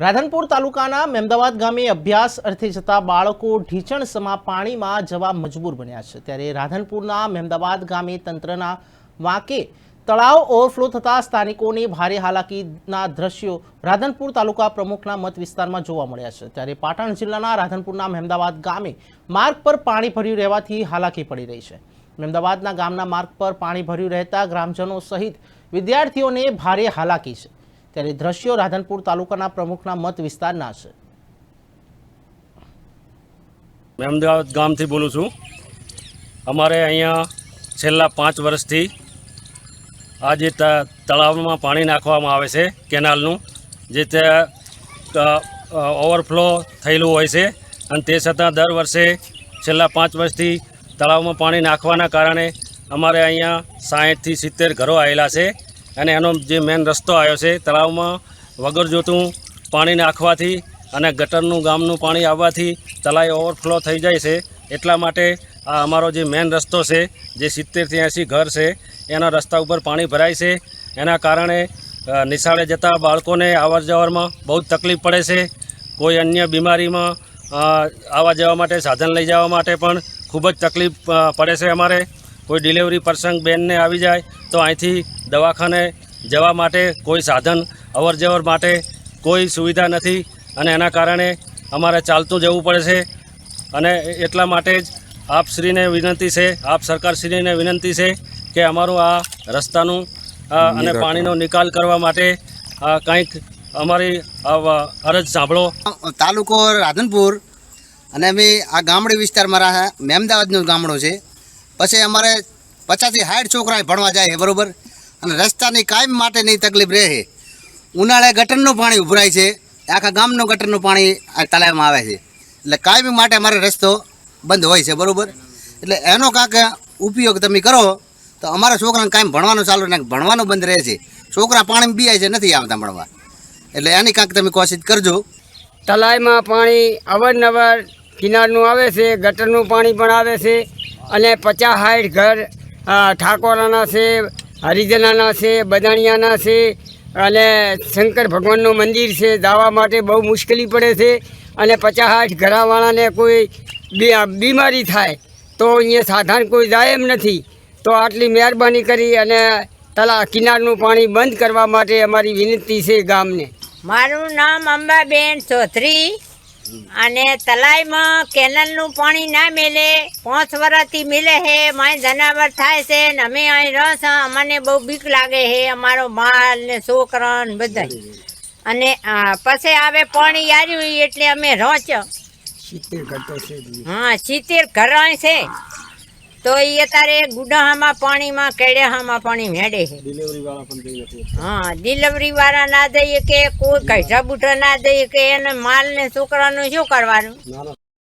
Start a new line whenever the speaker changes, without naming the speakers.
રાધનપુર તાલુકાના મેમદાવાદ ગામે અભ્યાસ અર્થે જતા બાળકો ઢીચણસમા પાણીમાં જવા મજબૂર બન્યા છે. ત્યારે રાધનપુરના મેમદાવાદ ગામે તંત્રના વાંકે તળાવ ઓવરફ્લો થતા સ્થાનિકોને ભારે હાલાકીના દ્રશ્યો રાધનપુર તાલુકા પ્રમુખના મત વિસ્તારમાં જોવા મળ્યા છે. ત્યારે પાટણ જિલ્લાના રાધનપુરના મહેમદાવાદ ગામે માર્ગ પર પાણી ભર્યું રહેવાથી હાલાકી પડી રહી છે. મહેમદાવાદના ગામના માર્ગ પર પાણી ભર્યું રહેતા ગ્રામજનો સહિત વિદ્યાર્થીઓને ભારે હાલાકી છે. ત્યારે દ્રશ્યો રાધનપુર તાલુકાના પ્રમુખના મત વિસ્તારના છે.
મેં અમદાવાદ ગામથી બોલું છું. અમારે અહીંયા છેલ્લા પાંચ વર્ષથી આ જે તળાવમાં પાણી નાખવામાં આવે છે કેનાલનું જે તે અ, અ, ઓવરફ્લો થયેલું હોય છે. અને તે છતાં દર વર્ષે છેલ્લા પાંચ વર્ષથી તળાવમાં પાણી નાખવાના કારણે અમારે અહીંયા સાહીઠથી સિત્તેર ઘરો આવેલા છે. અને એનો જે મેન રસ્તો આવ્યો છે, તળાવમાં વગર જોતું પાણી નાખવાથી અને ગટરનું, ગામનું પાણી આવવાથી તળાવ ઓવરફ્લો થઈ જાય છે. એટલા માટે આ અમારો જે મેન રસ્તો છે, જે સિત્તેરથી એંસી ઘર છે, એના રસ્તા ઉપર પાણી ભરાય છે. એના કારણે નિશાળે જતા બાળકોને આવર જવરમાં બહુ જ તકલીફ પડે છે. કોઈ અન્ય બીમારીમાં આવવા જવા માટે, સાધન લઈ જવા માટે પણ ખૂબ જ તકલીફ પડે છે અમારે. કોઈ ડિલિવરી પ્રસંગ બેનને આવી જાય તો અહીંથી દવાખાને જવા માટે કોઈ સાધન અવર જવર માટે કોઈ સુવિધા નથી અને એના કારણે અમારે ચાલતું જવું પડે છે. અને એટલા માટે જ આપશ્રીને વિનંતી છે આપ સરકારશ્રીને વિનંતી છે કે અમારું આ રસ્તાનું અને પાણીનો નિકાલ કરવા માટે કંઈક અમારી અરજ સાંભળો.
તાલુકો રાધનપુર અને અમે આ ગામડી વિસ્તારમાં રહ્યા મહેમદાવાદનું ગામડું છે. પછી અમારે પચાસથી સાઠ છોકરા ભણવા જાય બરોબર? અને રસ્તાની કાયમ માટેની તકલીફ રહે ઉનાળે ગટરનું પાણી ઉભરાય છે, આખા ગામનું ગટરનું પાણી આ આવે છે. એટલે કાયમી માટે અમારે રસ્તો બંધ હોય છે, બરાબર? એટલે એનો કાંક ઉપયોગ તમે કરો, તો અમારા છોકરાને કાંઈ ભણવાનું ચાલુ ને ભણવાનું બંધ રહે છે. છોકરા પાણીમાં બીયાય છે, નથી આવતા ભણવા. એટલે એની કાંક તમે કોશિશ કરજો.
તલાઈમાં પાણી અવારનવાર કિનારનું આવે છે, ગટરનું પાણી પણ આવે છે. અને પચાસ સાઠ ઘર ઠાકોરાના છે, હરિજનાના છે, બદાણિયાના છે અને શંકર ભગવાનનું મંદિર છે, જવા માટે બહુ મુશ્કેલી પડે છે અને પચાસ સાઠ ઘરાવાળાને કોઈ બીમારી થાય તો અહીંયા સાધન કોઈ જાય એમ નથી. તો આટલી મહેરબાની કરી અને તલા, કિનારનું પાણી બંધ કરવા માટે અમારી વિનંતી છે ગામને.
મારું નામ અંબાબેન ચૌધરી અને તલાઈમાં કેનલનું પાણી ના મેલે પાંચ વર્ષથી મિલે હે માય જનાવર થાય છે ને અમે અહીં રસ અમને બહુ બીક લાગે હે અમારો માલ ને છોકરા ને બધા અને પછી આવે પાણી આવ્યું એટલે અમે રોચ. હા સિત્તેર ઘર છે. તો એ અત્યારે ગુડાહામાં પાણીમાં કેડિયામાં પાણી મેળે છે. હા ડિલિવરી વાળા ના દઈએ કે કોઈ કઈ બુઠા ના દઈએ કે એને માલ ને છોકરાનું શું કરવાનું?